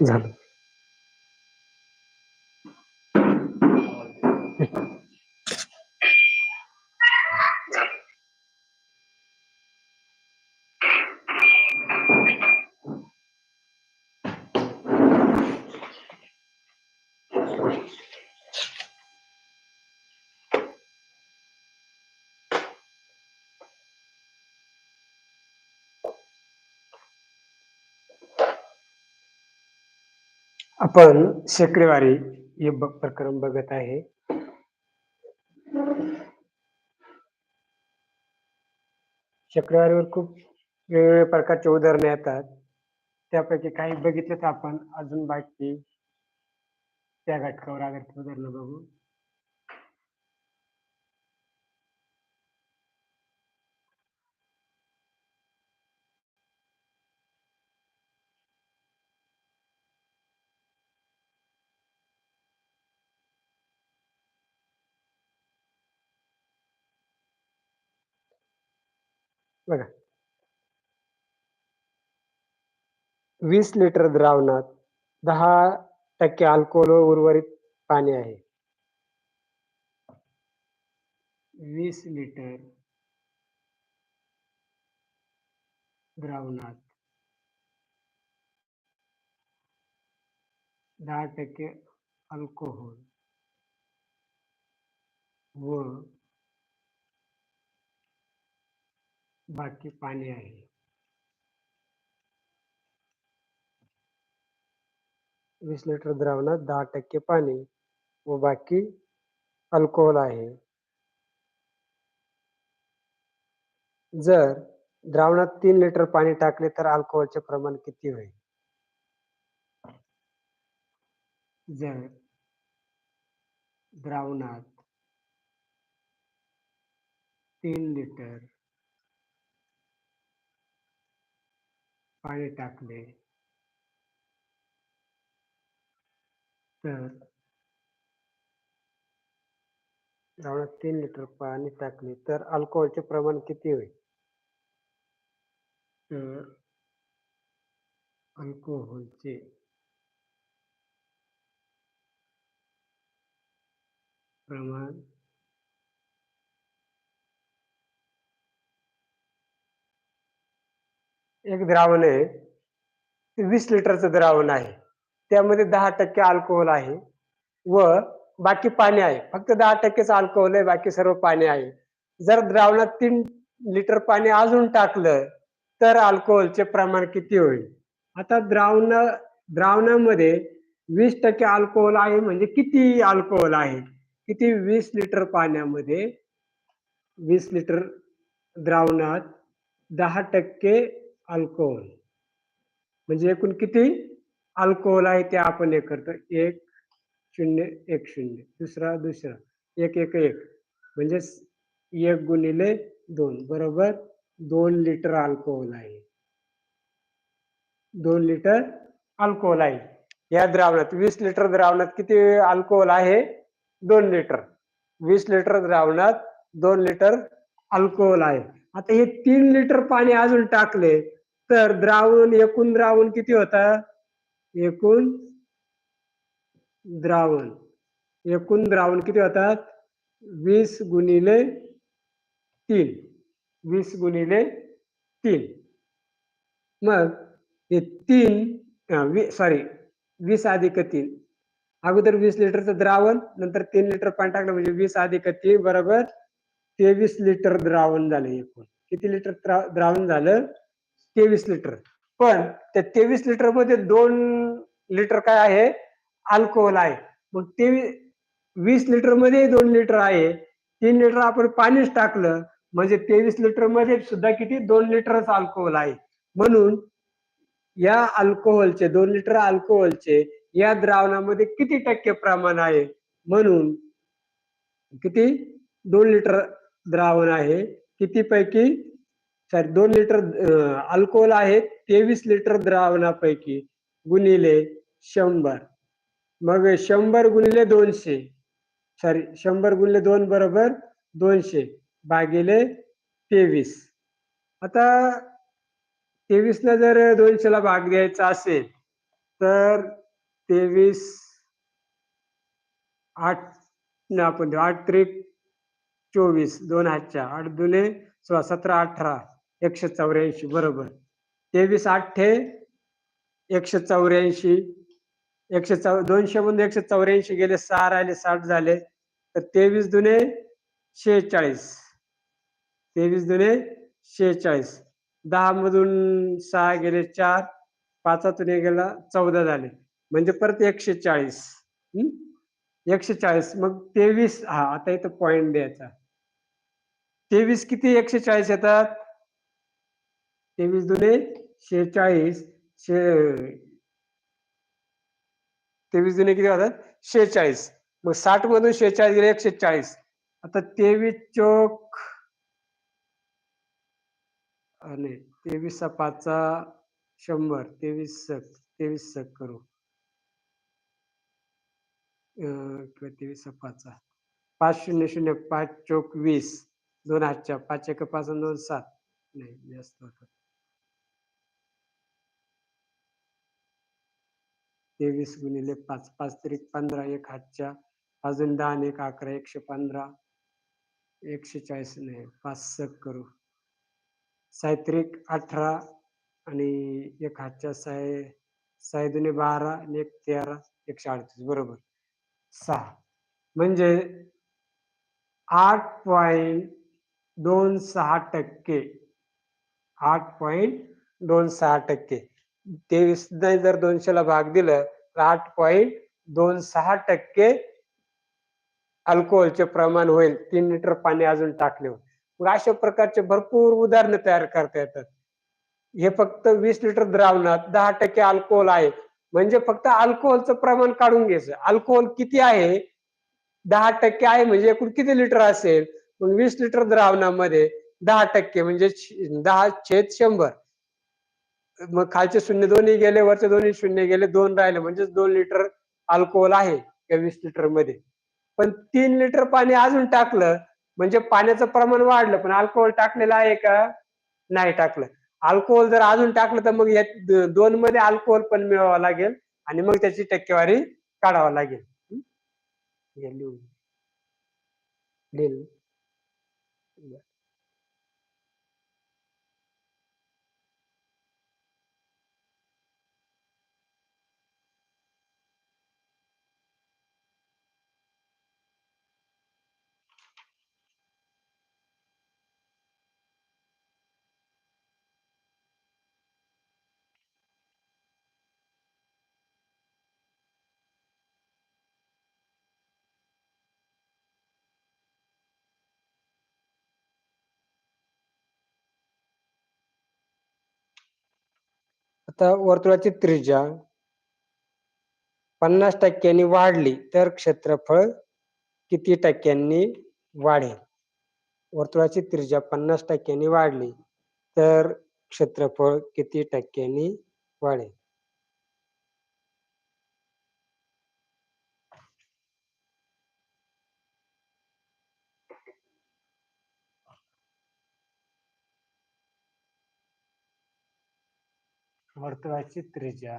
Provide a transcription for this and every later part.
झालं. आपण शेकडेवारी हे प्रकरण बघत आहे. शेकडेवारीवर खूप वेगवेगळ्या प्रकारचे उदाहरणे येतात. त्यापैकी काही बघितलेत आपण अजून बाकी त्या घटकावर आधारित उदाहरणं बघू. बघा. वीस लिटर द्रावणात दहा टक्के अल्कोहोल उर्वरित पाणी आहे. वीस लिटर द्रावणात दहा टक्के अल्कोहोल व बाकी पाणी आहे. वीस लिटर द्रावणात दहा टक्के पाणी व बाकी अल्कोहोल आहे. जर द्रावणात तीन लिटर पाणी टाकले तर अल्कोहोलचे प्रमाण किती होईल? जर द्रावणात तीन लिटर पाणी टाकले. तर द्रावणात तीन लिटर पाणी टाकले. तर अल्कोहोलचे प्रमाण किती होईल? तर अल्कोहोलचे प्रमाण एक द्रावण आहे. वीस लिटरचं द्रावण आहे. त्यामध्ये दहा टक्के अल्कोहोल आहे. व बाकी पाणी आहे. फक्त दहा टक्केच अल्कोहोल आहे. बाकी सर्व पाणी आहे. जर द्रावणात तीन लिटर पाणी अजून टाकलं तर अल्कोहोलचे प्रमाण किती होईल? आता द्रावण द्रावणामध्ये वीस टक्के अल्कोहोल आहे म्हणजे किती अल्कोहोल आहे? किती वीस लिटर पाण्यामध्ये वीस लिटर द्रावणात दहा टक्के अल्कोहोल. म्हणजे एकूण किती अल्कोहोल आहे ते आपण हे करतो. एक शून्य एक शून्य. दुसरा दुसरा. एक एक एक. म्हणजे एक गुणिले दोन. बरोबर? दोन लिटर अल्कोहोल आहे. दोन लिटर अल्कोहोल आहे. या द्रावणात वीस लिटर द्रावणात किती अल्कोहोल आहे? दोन लिटर. वीस लिटर द्रावणात दोन लिटर अल्कोहोल आहे. आता हे तीन लिटर पाणी अजून टाकले तर द्रावण एकूण द्रावण किती होतं? एकूण द्रावण. एकूण द्रावण किती होतात? वीस गुणिले तीन. वीस गुणिले तीन. मग हे तीन सॉरी वीस अधिक तीन. अगोदर वीस लिटरचं द्रावण नंतर तीन लिटर पाणी टाकलं म्हणजे वीस अधिक तीन बरोबर तेवीस लिटर द्रावण झालं एकूण. किती लिटर द्रावण झालं? तेवीस लिटर. पण त्या तेवीस लिटरमध्ये दोन लिटर काय आहे? अल्कोहोल आहे. मग तेवीस वीस लिटरमध्ये दोन लिटर आहे. तीन लिटर आपण पाणीच टाकलं म्हणजे तेवीस लिटरमध्ये सुद्धा किती? दोन लिटरच अल्कोहोल आहे. म्हणून या अल्कोहोलचे दोन लिटर अल्कोहोलचे या द्रावणामध्ये किती टक्के प्रमाण आहे? म्हणून किती? दोन लिटर द्रावण आहे. किती पैकी सॉरी दोन लिटर अल्कोहोल आहे तेवीस लिटर द्रावणापैकी गुणिले शंभर. मग शंभर गुणिले दोनशे. सॉरी शंभर गुणिले दोन बरोबर दोनशे भागिले तेवीस. आता तेवीसला जर दोनशेला भाग द्यायचा असेल तर तेवीस आठ आपण देऊ आठ त्रिक चोवीस दोन हातच्या आठ दुने सोळा सतरा अठरा. एकशे चौऱ्याऐंशी बरोबर. तेवीस अठ्ठे एकशे चौऱ्याऐंशी. एकशे चौ दोनशे मधून एकशे चौऱ्याऐंशी गेले सहा राहिले साठ झाले. तर तेवीस दुने शेहेचाळीस. तेवीस दुने शेहेचाळीस. दहा मधून सहा गेले चार. पाचातून गेला चौदा झाले. म्हणजे परत एकशे चाळीस. हम्म? एकशे चाळीस. मग तेवीस हा आता इथं पॉइंट द्यायचा. तेवीस किती एकशे चाळीस येतात? तेवीस दुने शेहेचाळीस शे तेवीस दुने किती होतात शेहेचाळीस. मग साठ मधून शेहेचाळीस गेले एकशे चाळीस आता तेवीस चोक आणि तेवीस पाचचा शंभर. तेवीस सक तेवीस सक करू. अं, किंवा तेवीस पाचचा पाच शून्य शून्य पाच चोक वीस. दोन हातच्या पाच एक पाच दोन सात. नाही जास्त होतं तेवीस गुणिले पाच पाच त्रिक पंधरा एक हातच्या अजून दहा आणि एक अकरा एकशे पंधरा एकशे चाळीस नाही पाच सक करू. सायत्रिक अठरा आणि एक हातच्या साय साय दुने बारा आणि एक तेरा एकशे अडतीस बरोबर. सहा. म्हणजे आठ पॉईंट दोन सहा टक्के आठ पॉईंट दोन सहा टक्के. तेवीस ने जर दोनशेला भाग दिलं तर आठ पॉईंट दोन सहा टक्के अल्कोहोलचे प्रमाण होईल. तीन लिटर पाणी अजून टाकले मग अशा प्रकारचे भरपूर उदाहरणं तयार करता येतात. हे फक्त वीस लिटर द्रावणात दहा टक्के अल्कोहोल आहे. म्हणजे फक्त अल्कोहोलचं प्रमाण काढून घ्यायचं. अल्कोहोल किती आहे? दहा टक्के आहे म्हणजे एकूण किती लिटर असेल? मग वीस लिटर द्रावणामध्ये दहा टक्के म्हणजे दहा छेद शंभर. मग खालचे शून्य दोन्ही गेले वरचे दोन्ही शून्य गेले दोन राहिले. म्हणजेच दोन लिटर अल्कोहोल आहे या वीस लिटरमध्ये. पण तीन लिटर पाणी अजून टाकलं म्हणजे पाण्याचं प्रमाण वाढलं पण अल्कोहोल टाकलेलं आहे का? नाही टाकलं. अल्कोहोल जर अजून टाकलं तर मग या दोन मध्ये अल्कोहोल पण मिळवावं लागेल आणि मग त्याची टक्केवारी काढावा लागेल. आता वर्तुळाची त्रिज्या पन्नास टक्क्यांनी वाढली तर क्षेत्रफळ किती टक्क्यांनी वाढेल? वर्तुळाची त्रिज्या पन्नास टक्क्यांनी वाढली तर क्षेत्रफळ किती टक्क्यांनी वाढेल? वर्तुळाची त्रिज्या.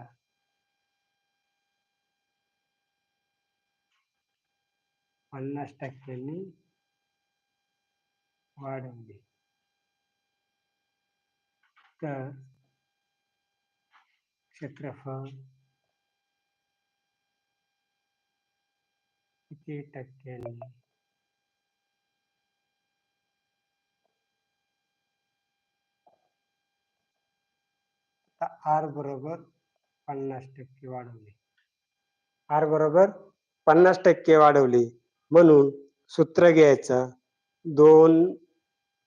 पन्नास टक्क्यांनी वाढवली. तर क्षेत्रफळ किती टक्क्यांनी? आर बरोबर पन्नास टक्के वाढवली. आर बरोबर पन्नास टक्के वाढवली म्हणून सूत्र घ्यायचं दोन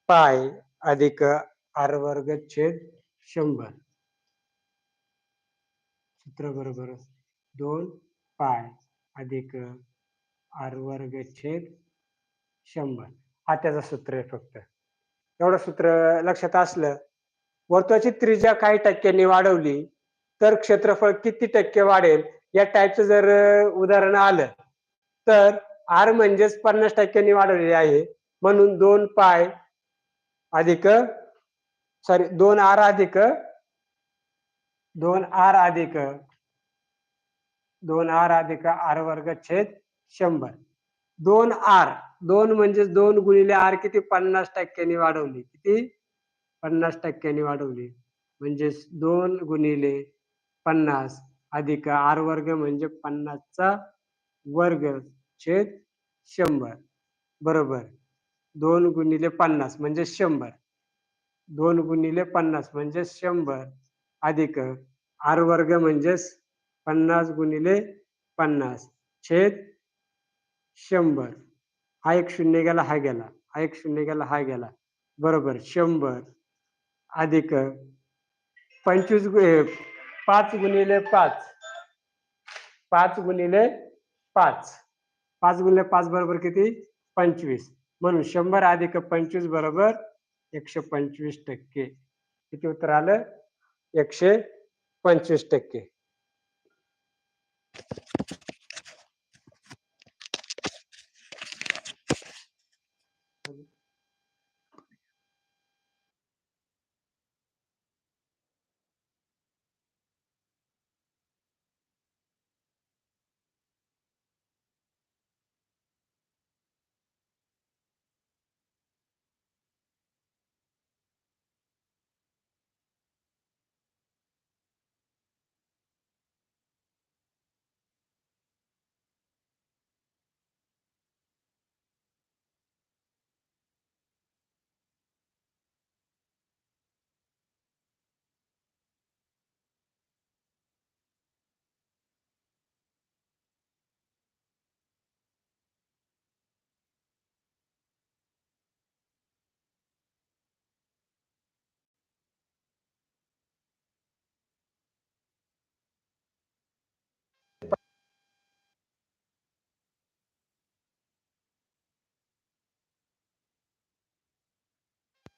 पाय अधिक आर वर्ग छेद शंभर. सूत्र बरोबर दोन पाय अधिक आर वर्ग छेद शंभर. हा त्याचं सूत्र आहे फक्त. एवढं सूत्र लक्षात असलं वर्तुळाची त्रिज्या काही टक्क्यांनी वाढवली तर क्षेत्रफळ किती टक्के वाढेल या टाईपचं जर उदाहरण आलं तर आर म्हणजेच पन्नास टक्क्यांनी वाढवलेले आहे. म्हणून दोन पाय अधिक सॉरी दोन आर अधिक दोन आर अधिक दोन आर अधिक आर वर्ग छेद शंभर. दोन आर दोन म्हणजे दोन गुणिले आर किती? पन्नास टक्क्यांनी वाढवली. किती? पन्नास टक्क्यांनी वाढवली. म्हणजेच दोन गुणिले पन्नास अधिक आर वर्ग म्हणजे पन्नासचा वर्ग छेद शंभर. बरोबर. दोन गुणिले पन्नास म्हणजे शंभर. दोन गुणिले पन्नास म्हणजे शंभर अधिक आर वर्ग म्हणजेच पन्नास गुणिले पन्नास छेद शंभर. हा एक शून्य गेला हा गेला हा एक शून्य गेला हा गेला. बरोबर. शंभर. अधिक पंचवीस गु- पाच गुणिले पाच. पाच गुणिले पाच. पाच गुणिले पाच बरोबर किती? पंचवीस. म्हणून शंभर अधिक पंचवीस बरोबर एकशे पंचवीस टक्के. किती उत्तर आलं? एकशे पंचवीस टक्के.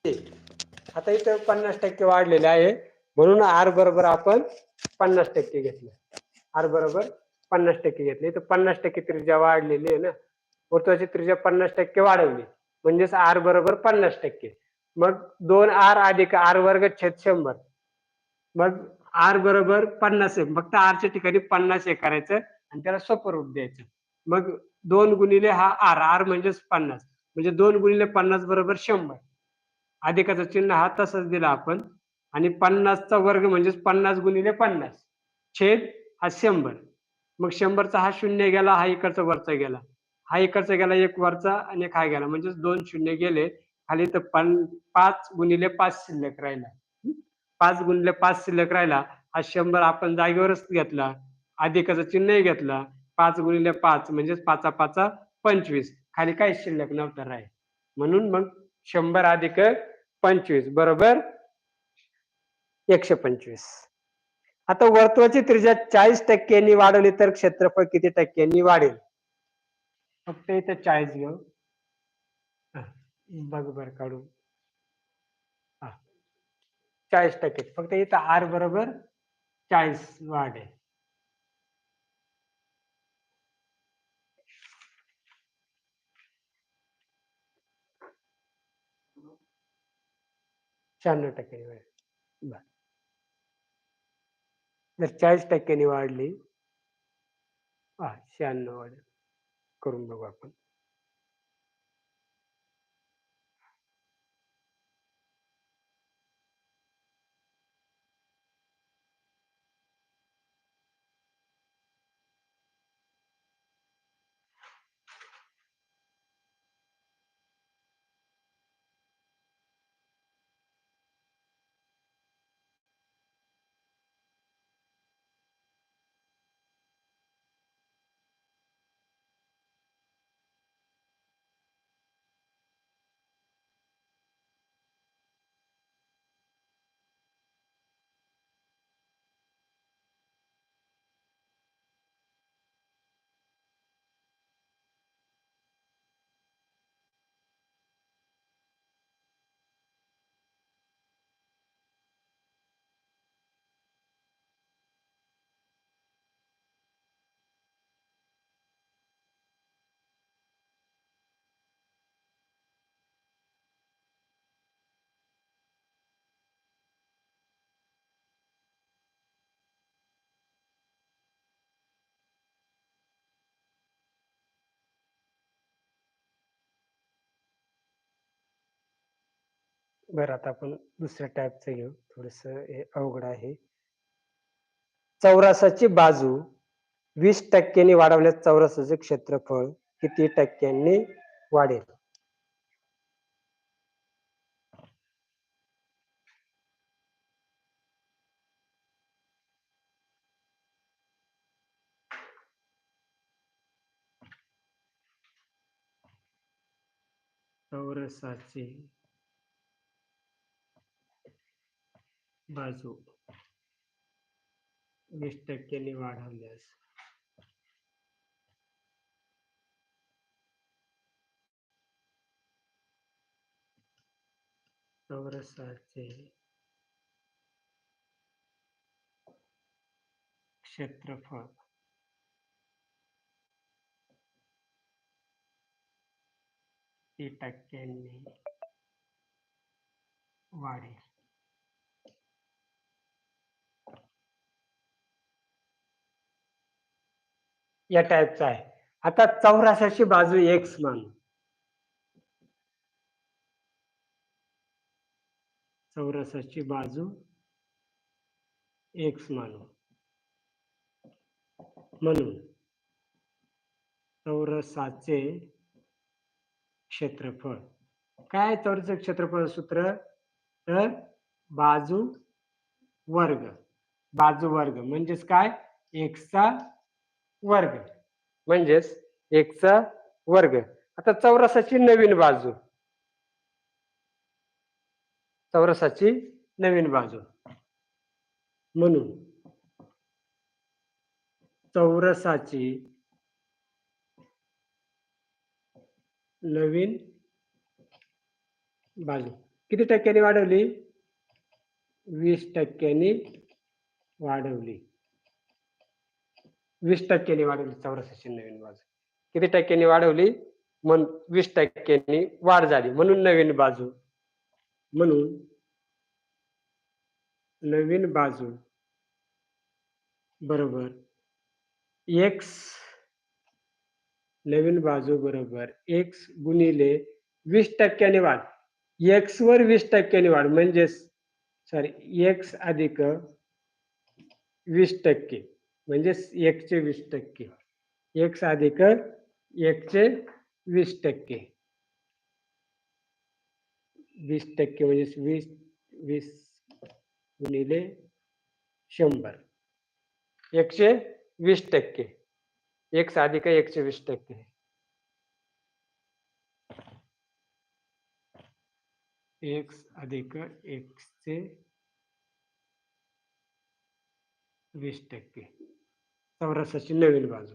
आता इथं पन्नास टक्के वाढलेले आहे. म्हणून आर बरोबर आपण पन्नास टक्के घेतलं. आर बरोबर पन्नास टक्के घेतले. तर पन्नास टक्के त्रिज्या वाढलेली आहे ना. वर्तुळाची त्रिज्या पन्नास टक्के वाढवली. म्हणजेच आर बरोबर पन्नास टक्के. मग दोन आर अधिक आर वर्ग छेद शंभर. मग आर बरोबर पन्नास आहे फक्त आरच्या ठिकाणी पन्नास हे करायचं आणि त्याला सोपं रूप द्यायचं. मग दोन गुणिले हा आर. आर म्हणजेच पन्नास. म्हणजे दोन गुणिले पन्नास बरोबर शंभर. अधिकाचं चिन्ह हा तसंच दिला आपण. आणि पन्नासचा वर्ग म्हणजेच पन्नास गुणिले पन्नास. छेद हा शंभर. मग शंभरचा हा शून्य गेला हा इकडचा वरचा गेला. हा इकडचा गेला एक वरचा आणि एक हा गेला. म्हणजेच दोन शून्य गेले. खाली तर पन पाच गुणिले पाच शिल्लक राहिला. पाच गुणिले पाच शिल्लक राहिला. हा शंभर आपण जागेवरच घेतला. अधिकाचं चिन्हही घेतला. पाच गुणिले पाच म्हणजेच पाचा पाचा पंचवीस. खाली काही शिल्लक नव्हतं राहील. म्हणून मग शंभर अधिक पंचवीस बरोबर? एकशे पंचवीस. आता वर्तुळाची त्रिज्या चाळीस टक्क्यांनी वाढवली तर क्षेत्रफळ किती टक्क्यांनी वाढेल? फक्त इथे चाळीस घेऊ. हा, बघ बर काढू हा चाळीस टक्के. फक्त इथं आर बरोबर चाळीस वाढेल. शहाण्णव टक्क्यांनी वाढ बर. जर चाळीस टक्क्यांनी वाढली हा शहाण्णव वाढेल करून बघू आपण. बरं आता आपण दुसऱ्या टाईपचं घेऊ. थोडस हे अवघड आहे. चौरसाची बाजू वीस टक्क्यांनी वाढवल्यास चौरसाचे क्षेत्रफळ किती टक्क्यांनी वाढेल? चौरसाची बाजू. वीस टक्क्यांनी वाढवल्यास. चौरसाचे क्षेत्रफळ. टक्क्यांनी वाढेल. या टाईपचा आहे. आता चौरासाची बाजू एक्स मानू चौरसाची बाजू एक्स मानू म्हणून चौरसाचे क्षेत्रफळ. काय चौरसाचे क्षेत्रफळ सूत्र? तर बाजू वर्ग. बाजू वर्ग म्हणजेच काय? एक्सचा वर्ग. म्हणजेच एकचा वर्ग. आता चौरसाची नवीन बाजू. चौरसाची नवीन बाजू. म्हणून चौरसाची नवीन बाजू. किती टक्क्यांनी वाढवली? वीस टक्क्यांनी वाढवली. वीस टक्क्यांनी वाढवली चौरसाची नवीन बाजू. किती टक्क्यांनी वाढवली? म्हण वीस टक्क्यांनी वाढ झाली. म्हणून नवीन बाजू. म्हणून नवीन बाजू. बरोबर. एक्स नवीन बाजू बरोबर. एक्स गुणिले वीस टक्क्याने वाढ. एक्स वर वीस टक्क्याने वाढ. म्हणजेच सॉरी एक्स अधिक वीस टक्के. म्हणजेच एकचे वीस टक्के. एक्स अधिक एकचे वीस टक्के. वीस टक्के वीस वीस गुणिले शंभर. एकशे वीस टक्के. एक्स अधिक एकशे वीस टक्के. एक अधिक एक्सचे वीस टक्के. चौरसाची नवीन बाजू.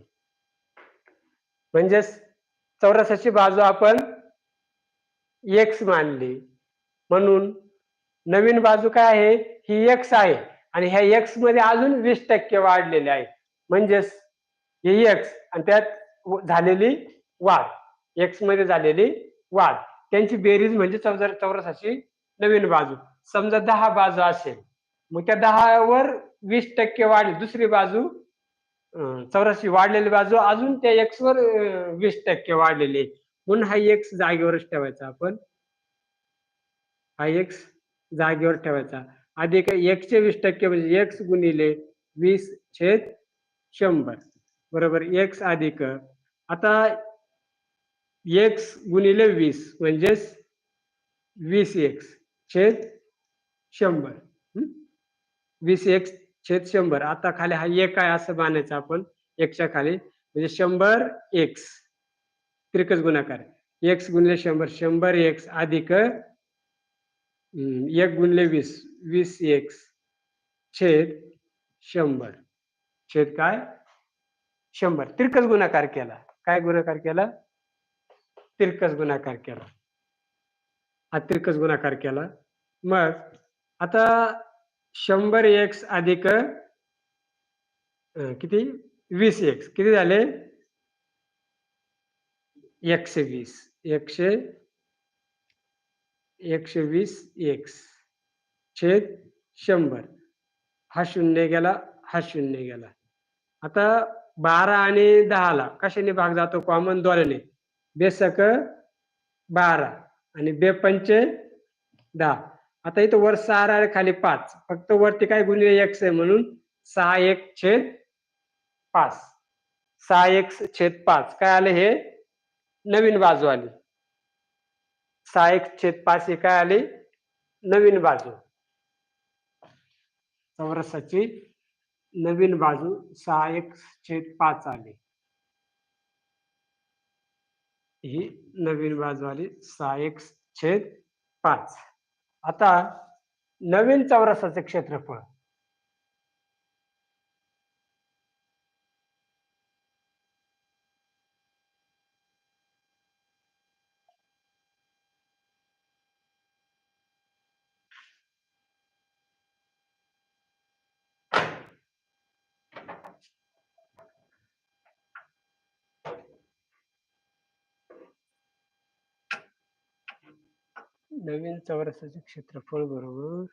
म्हणजेच चौरसाची बाजू आपण एक्स मानली. म्हणून नवीन बाजू काय आहे? ही एक्स आहे. आणि ह्या एक्समध्ये अजून वीस टक्के वाढलेले आहे. म्हणजेच हे एक्स आणि त्यात झालेली वाढ. एक्समध्ये झालेली वाढ. त्यांची बेरीज म्हणजे चौदा चौरसाची नवीन बाजू. समजा दहा बाजू असेल. मग त्या दहावर वीस टक्के वाढली दुसरी बाजू अं, चौराशी वाढलेली बाजू अजून त्या एक्स वर वीस टक्के वाढलेली आहे. म्हणून हा एक्स जागेवरच ठेवायचा आपण. हा एक्स जागेवर ठेवायचा. अधिक एकशे वीस टक्के म्हणजे एक्स गुणिले वीस छेद शंभर. बरोबर? एक्स अधिक. आता एक्स गुणिले वीस म्हणजेच वीस एक्स छेद शंभर. वीस एक्स छेद शंभर. आता खाली हा एक आहे असं मानायचं आपण? एकच्या खाली. म्हणजे शंभर एक्स त्रिकच गुणाकार. एक्स गुणले शंभर. शंभर एक्स अधिक एक गुणले वीस. वीस एक्स छेद शंभर. छेद काय? शंभर. तिरकस गुणाकार केला. काय गुणाकार केला? तिरकस गुणाकार केला. हा तिरकस गुणाकार केला. मग आता शंभर एक्स अधिक किती? वीस एक्स किती झाले? एकशे वीस. एकशे एकशे वीस एक्स छेद शंभर. हा शून्य गेला हा शून्य गेला. आता बारा आणि दहाला कशाने भाग जातो? कॉमन द्वारेने. बेसक बारा आणि बेपंचे दहा. आता इथं वर सहा राहिले खाली पाच. फक्त वरती काय गुणिले एक्स आहे म्हणून सहा एक छेद पाच. सहा एक छेद पाच. काय आले हे? नवीन बाजू आली. सहा एक छेद पाच ही काय आली? नवीन बाजू. चौरसाची नवीन बाजू सहा एक छेद पाच आली. ही नवीन बाजू आली. सहा एक छेद पाच. आता नवीन चौरसाचे क्षेत्रफळ. नवीन चौरसाचे क्षेत्रफळ बरोबर